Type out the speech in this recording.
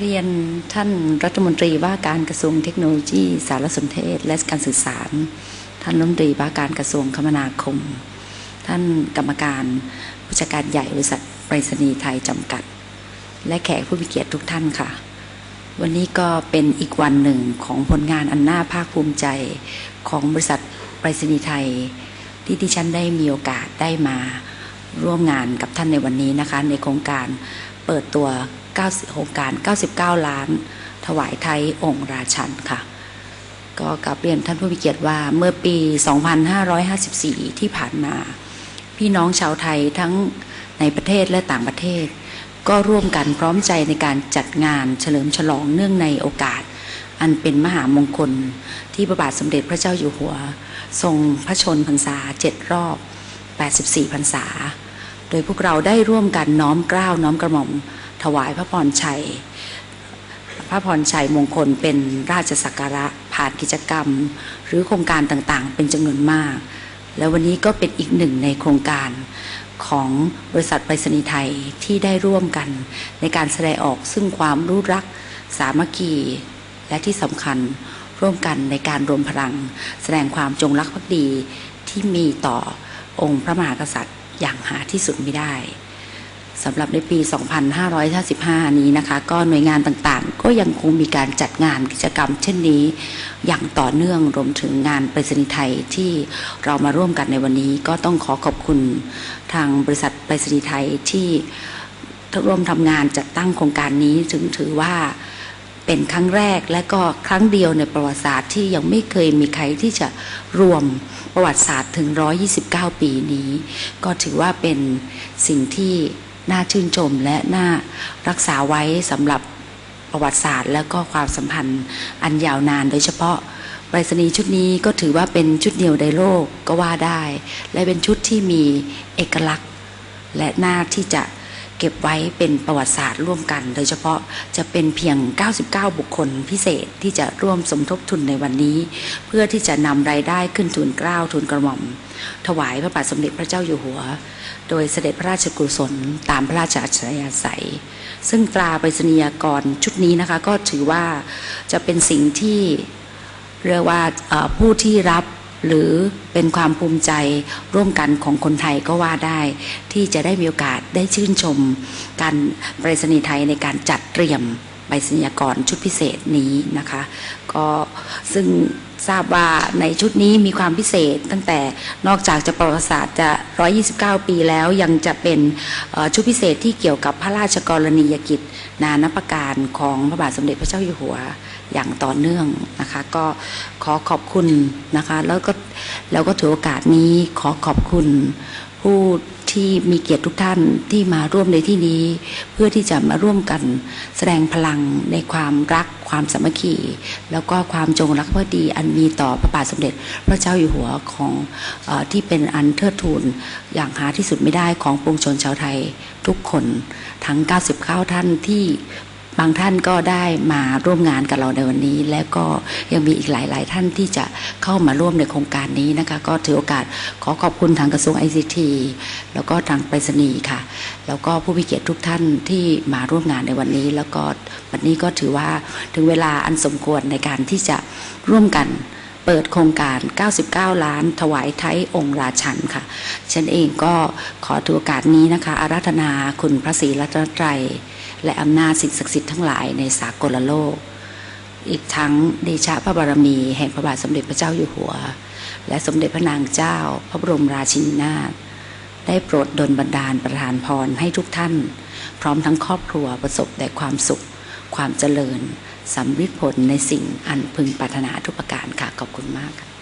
เรียนท่านรัฐมนตรีว่าการกระทรวงเทคโนโลยี สารสนเทศ และการสื่อสาร ท่านรัฐมนตรีว่าการกระทรวงคมนาคม ท่านกรรมการผู้จัดการใหญ่บริษัทไปรษณีย์ไทยจำกัด และแขกผู้มีเกียรติทุกท่านค่ะ วันนี้ก็เป็นอีกวันหนึ่งของผลงานอันน่าภาคภูมิใจของบริษัทไปรษณีย์ไทย ที่ที่ฉันได้มีโอกาสได้มาร่วมงานกับท่านในวันนี้นะคะ ในโครงการเปิดตัว 9โครงการ 99 ล้าน ถวายไทยองค์ราชันค่ะ ก็กลับเรียนท่านผู้มีเกียรติว่าเมื่อปี 2554 ที่ผ่านมา พี่น้องชาวไทยทั้งในประเทศและต่างประเทศ ก็ร่วมกันพร้อมใจในการจัดงานเฉลิมฉลองเนื่องในโอกาส อันเป็นมหามงคล ที่พระบาทสมเด็จพระเจ้าอยู่หัว ทรงพระชนพรรษาเจ็ดรอบ 84 พรรษา โดยพวกเราได้ร่วมกันน้อมกล้าวน้อมกระหม่อม ถวายพระพรชัย พระพรชัยมงคลเป็นราชสักการะผ่านกิจกรรม หรือโครงการต่างๆ เป็นจำนวนมาก และวันนี้ก็เป็นอีกหนึ่งในโครงการของบริษัทไปรษณีย์ไทยที่ได้ร่วมกันในการแสดงออกซึ่งความรู้รัก สามัคคี และที่สำคัญร่วมกันในการรวมพลัง แสดงความจงรักภักดีที่มีต่อองค์พระมหากษัตริย์อย่างหาที่สุดไม่ได้ สำหรับในปี 2555 นี้นะคะ ก็หน่วยงานต่างๆ ก็ยังคงมีการจัดงานกิจกรรม เช่นนี้ อย่างต่อเนื่องรวมถึงงานไปรษณีย์ไทยที่เรามาร่วมกันในวันนี้ ก็ต้องขอขอบคุณทางบริษัทไปรษณีย์ไทยที่ร่วมทำงานจัดตั้งโครงการนี้ถึงถือว่าเป็นครั้งแรกและก็ครั้งเดียวในประวัติศาสตร์ที่ยังไม่เคยมีใครที่จะรวมประวัติศาสตร์ถึง 129 ปีนี้ ก็ถือว่าเป็นสิ่งที่ น่าชื่นชมและน่ารักษาไว้สำหรับประวัติศาสตร์ และก็ความสัมพันธ์อันยาวนานโดยเฉพาะไปรษณีย์ชุดนี้ก็ถือว่าเป็นชุดเดียวในโลกก็ว่าได้ และเป็นชุดที่มีเอกลักษณ์ และน่าที่จะ เก็บไว้เป็นประวัติศาสตร์ร่วมกัน โดยเฉพาะจะเป็นเพียง 99 บุคคลพิเศษที่จะร่วมสมทบทุนในวันนี้ เพื่อที่จะนำรายได้ขึ้นทุนเกล้าทุนกระหม่อม ถวายพระบาทสมเด็จพระเจ้าอยู่หัว โดยเสด็จพระราชกุศลตามพระราชอัจฉริยศัย ซึ่งตราไปรษณียกรชุดนี้นะคะก็ถือว่าจะเป็นสิ่งที่เรียกว่าผู้ที่รับ หรือเป็นความภูมิใจร่วมกันของคนไทยก็ว่าได้ ที่จะได้มีโอกาสได้ชื่นชม การปรษณีไทยในการจัดเตรียมใบสัญญากรชุดพิเศษนี้นะคะ ก็ซึ่ง ทราบว่าในชุดนี้มีความพิเศษ ตั้งแต่นอกจากจะประวัติศาสตร์จะ 129 ปีแล้วยังจะเป็นชุดพิเศษที่เกี่ยวกับพระราชกรณียกิจ นานาประการของพระบาทสมเด็จพระเจ้าอยู่หัวอย่างต่อเนื่องนะคะ ก็ขอขอบคุณนะคะ แล้วก็แล้วก็ถือโอกาสนี้ขอขอบคุณผู้ ที่มีเกียรติทุกท่านที่มาร่วมในที่นี้ เพื่อที่จะมาร่วมกันแสดงพลังในความรักความสามัคคี แล้วก็ความจงรักภักดีอันมีต่อพระบาทสมเด็จ พระเจ้าอยู่หัวของอที่เป็นอันเทิดทูนอย่างหาที่สุดไม่ได้ของปวงชนชาวไทยทุกคนทั้ง 99 ท่านที่ บางท่านก็ได้มาร่วมงานกับเราในวันนี้ และก็ยังมีอีกหลาย ๆ ท่านที่จะเข้ามาร่วมในโครงการนี้นะคะก็ถือโอกาสขอขอบคุณทางกระทรวง ICT แล้วก็ทางไปรษณีย์ค่ะ แล้วก็ผู้มีเกียรติทุกท่านที่มาร่วมงานในวันนี้ แล้วก็วันนี้ก็ถือว่าถึงเวลาอันสมควรในการที่จะร่วมกันเปิดโครงการ 99 ล้าน ถวายไทยองค์ราชันค่ะ ฉันเองก็ขอถือโอกาสนี้นะคะ อาราธนาคุณพระศรีรัตนตรัย และอำนาจสิ่งศักดิ์สิทธิ์ทั้งหลายในสากลโลก อีกทั้งเดชะพระบารมีแห่งพระบาทสมเด็จพระเจ้าอยู่หัว และสมเด็จพระนางเจ้า พระบรมราชินีนาถได้โปรดดลบันดาลประทานพรให้ทุกท่าน พร้อมทั้งครอบครัวประสบแต่ความสุข ความเจริญสำฤทธิ์ผลในสิ่งอันพึงปรารถนาทุกประการค่ะขอบคุณมากค่ะ